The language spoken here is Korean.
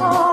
아